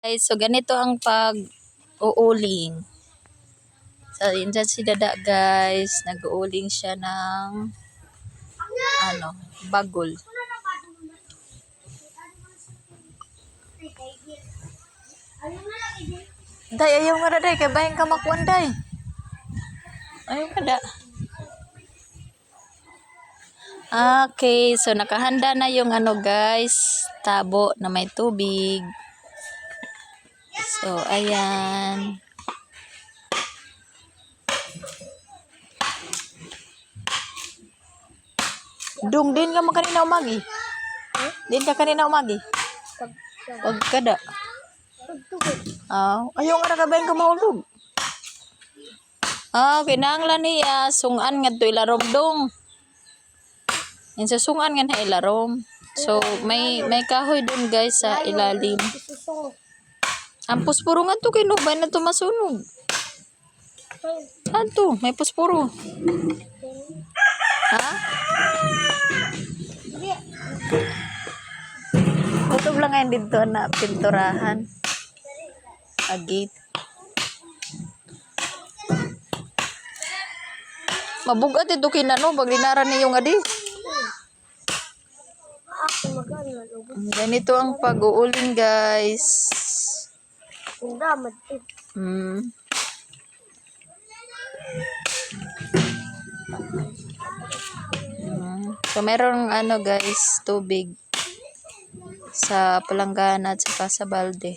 Guys, so ganito ang pag-uuling. So, yun dyan si Dada, guys. Nag-uuling siya ng ano, bagol. Day, ayaw nga day. Kaya bayan ka makuan, day. Ayaw ka da. Okay, so nakahanda na yung ano, guys. Tabo na may tubig. So, ayan. Dung, din ka mo kanina umagi. Din ka kanina umagi. Pag kada. Ah, ayaw nga nakabayan ka mahulog. Ah, kinanglan niya. Sungan nga to ilarom dong. Yan sa sungan nga na ilarom. So, may may kahoy dun guys sa ilalim. Ang puspuro nga to kinubay na to masunog. Ano May puspuro. Ha? Kutob lang ngayon dito na pinturahan. Agit. Mabugat ito kinano, pag linara niyo nga di. Ganito ang pag-uuling guys. Hmm. Mm. So, merong ano guys, tubig sa palanggana at saka sa balde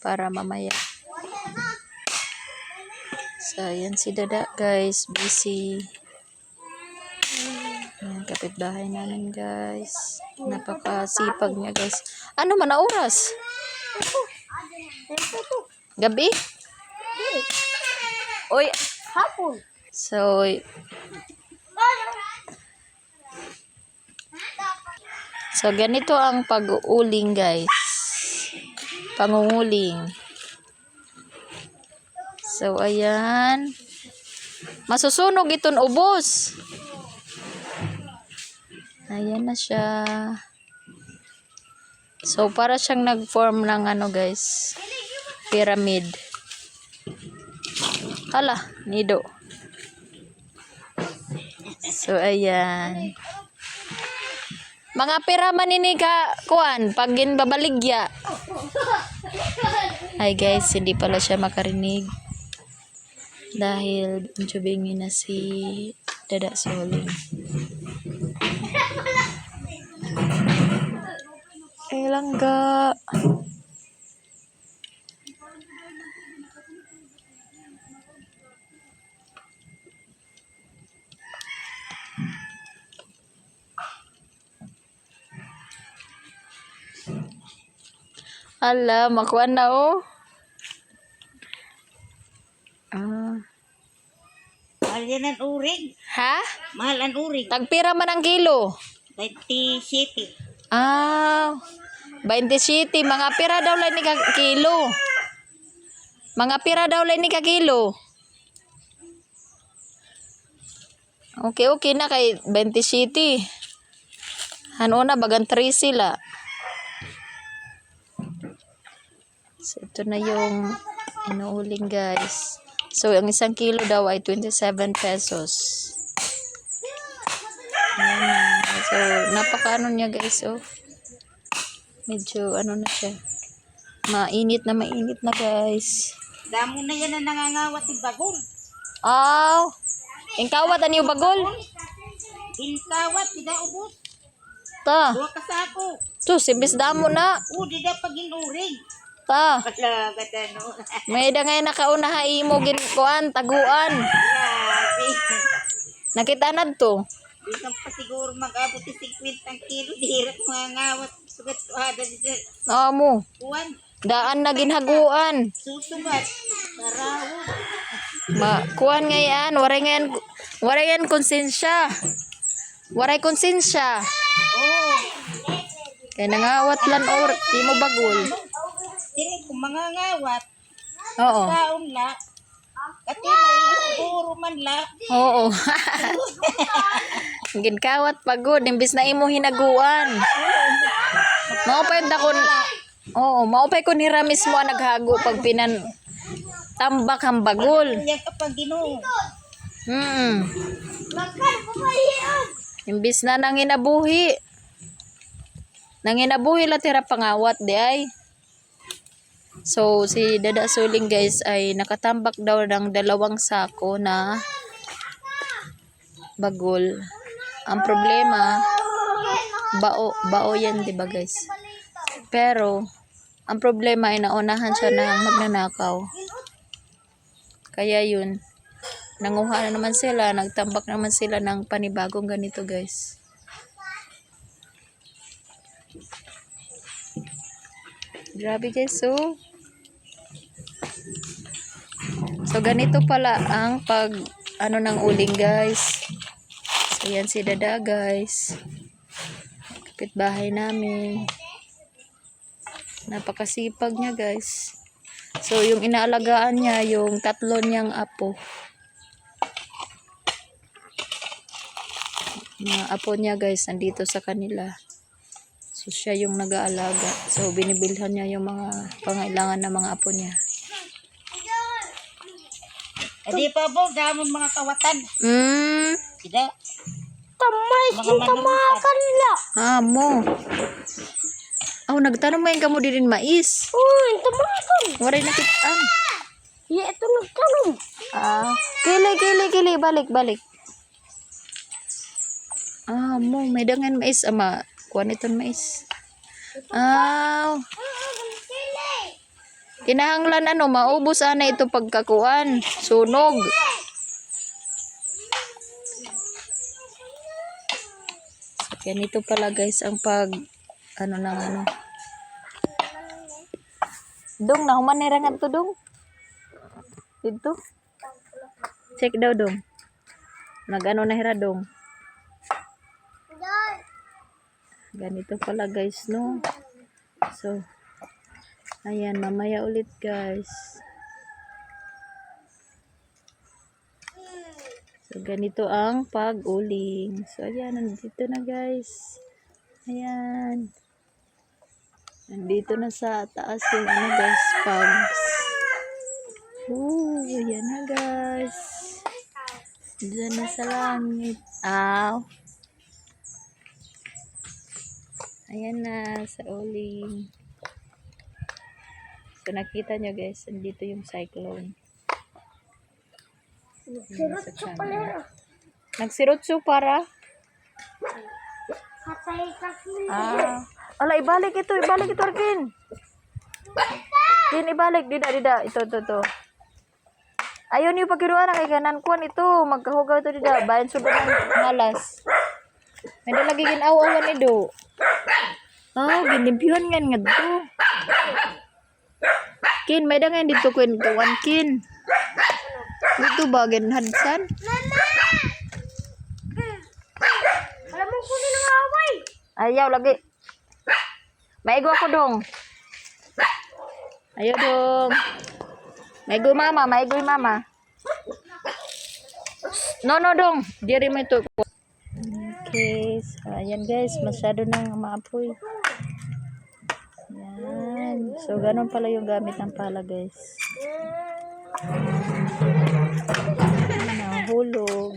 para mamaya. So, yan si Dada guys, busy. Yan, kapitbahay namin guys. Napakasipag niya guys. Ano man na oras? Gabi? Oy, Hapon. so, So, ganito ang pag-uuling, guys. Pangunguling. So, ayan. Masusunog iton ubos. Ayan na siya. So, para siyang nag-form ng ano, guys. Pyramid. Hala, nido. So, ayan. Mga pera man ini ka kuan pag ginbabaligya. Ay guys, hindi pala siya makarinig. Dahil jubingin na si Dada Soling. Eh langga. Ala, makuan na oh. Ah. Mahal yan ang uring. Ha? Mahal ang uring. Tagpira man ang kilo. 27. Ah, 27. Mga pira daw lang ni kilo. Mga pira daw lang ni kilo. Okay, okay na kay 27. Ano na, bagan 3 sila. So, ito na yung inuuling guys. So, ang isang kilo daw ay 27 pesos. Ayan. So, napakaano niya guys, oh. Medyo, ano na siya. Mainit na mainit na guys. Damo na yan ang nangangawat ng bagol. Aw! Yung kawat, ano yung bagol? Binkawat, tidak ubos. Ta. Dua ka sa ako. Sus, imbis damo na. O, tidak pag inuring. Ta. Wala, ganda no. May da ngayon nakauna ha imo gin kuan, taguan. Nakita na to. Ka pa siguro mag-abot ng 50 ang kilo. Dihirat mga ngawat. Sugat ada dito. Amo. Kuwan. Daan na ginhaguan. Susugat. Sarawo. Ma, kuan ngayon, waray ngayon, waray ngayon konsensya. Waray konsensya. Oh. Kaya nangawat lan or, di mo bagol. Sini kung mga ngawat. Oo. Kaon la. Kati may puro man la. Oo. Ginkawat pagod imbis na imo hinaguan. Mao pa yun dakon Oo, maupay ko ni Ramis mo ang naghago pag pinan tambak ang bagol. Yan kapag ginoo. Hmm. Imbis na nanginabuhi. Nanginabuhi la tira pangawat di ay. So, si Dada Suling guys ay nakatambak daw ng dalawang sako na bagol. Ang problema, bao, bao yan, di ba guys? Pero, ang problema ay naunahan siya ng magnanakaw. Kaya yun, nanguha na naman sila, nagtambak naman sila ng panibagong ganito guys. Grabe guys, so. So ganito pala ang pag ano ng uling guys. So yan si Dada guys. Kapitbahay namin. Napakasipag niya guys. So yung inaalagaan niya yung tatlo niyang apo. Mga apo niya guys nandito sa kanila. So siya yung nag-aalaga. So binibilhan niya yung mga pangailangan ng mga apo niya. Eh di pa po, damon mga kawatan. Mm, Sida. Tamay, Mga manunutan. kanila. amo. Oh, nagtanong mo yung kamo din mais. Uy, tumakan. Waray nakitaan. Ya, ito nagtanong. Ah, kili, kili, kili. Balik, balik. Ah, mo, may dangan mais. Ama, kuha nito mais. Ah, kinahanglan ano, maubos ana ito pagkakuan. Sunog. Ganito pala guys ang pag, ano ng ano. Dong, nahuman ni rangan to dong. Dito. Check daw dong. Nag-ano na hira dong. Ganito pala guys no. So, ayan mamaya ulit guys. So, ganito ang pag-uling. So, ayan, nandito na guys. Ayan. Nandito na sa taas yung ano guys, pugs. Ooh, ayan na guys. Diyan na sa langit. Aw. Ayan na, sa uling. So, nakita nyo guys, andito yung cyclone. Sa camera. Nagsirutso para? Katay kasi. Ah. Ala, ibalik ito, ibalik ito, Arkin. Din, ibalik, dida, dida. Ito, ito, ito. Ayaw niyo pagkiruan na kay ganan kuan ito. Magkahugaw ito dida. Bayan subad ng malas. May lagi ginaw-awan ni do. Oh, ginibyuhan nga nga to. Kin, may dangan dito ko kuan kin. Dito ba hadsan? Alam mo kunin ng away. Ayaw lagi. Maigo ako dong. Ayaw dong. Maigo mama, maigo mama. No, no dong. Diri mo ito. Okay. So, ayan guys. Masyado nang maapoy. Yan. So, ganun pala yung gamit ng pala guys. Ayan, hulog.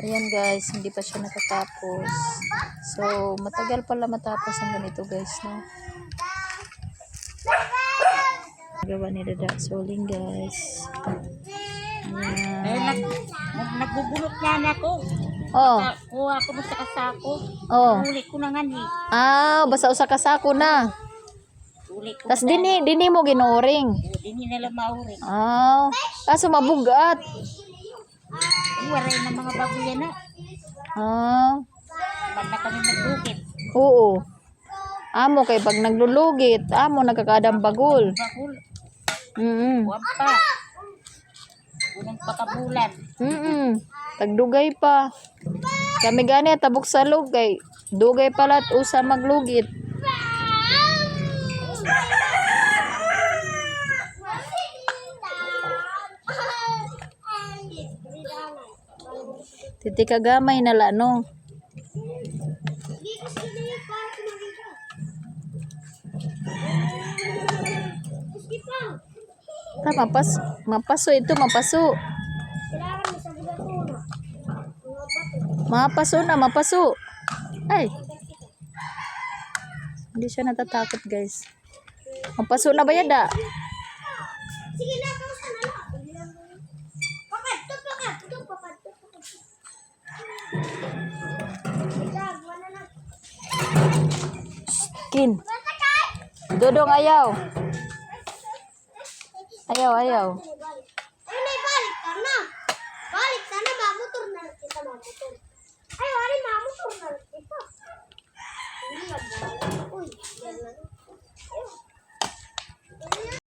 Ayan guys, hindi pa siya nakatapos. So, matagal pala matapos ang ganito guys, no? Gawa ni Dada Soling guys. Ayan. nag, nag, nagbubulot nga na ako. Oh, Kuha ko mo sa kasako. oh. Uli ko na nga ni. Ah, basta usa ka sako na. Uli ko Tas dinhi, dinhi mo ginuring. Hindi nila maurin. Ah, kaso mabugat. Waray ng mga babuya na. Ah, Ba't na kami nagbukit? oo. Amo kay pag naglulugit, amo nagkakadang bagol. Bakul. Mm. Huwag pa. Unang pakabulan. Mm. Tagdugay pa. Kami gani tabok sa lug kay dugay pala at usa maglugit. Titi kagamay na no. Mapas mapaso ito mapaso. Kailangan mo sa bulat ko na. Mga bato. Mapaso na mapaso. Ay. Hindi siya natatakot guys. Mapaso na ba yada? Sige na, kausa na lang. Dodong ayaw. Ayaw, ayaw.